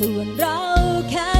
ส่วนเราแค่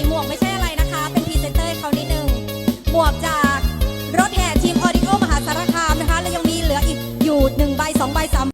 ส่หมวกไม่ใช่อะไรนะคะ เป็นพรีเซนเตอร์เขานิดนึง หมวกจากรถแห่ทีมออริโอมหาสารคามนะคะ และยังมีเหลืออีกอยู่1ใบ2ใบ3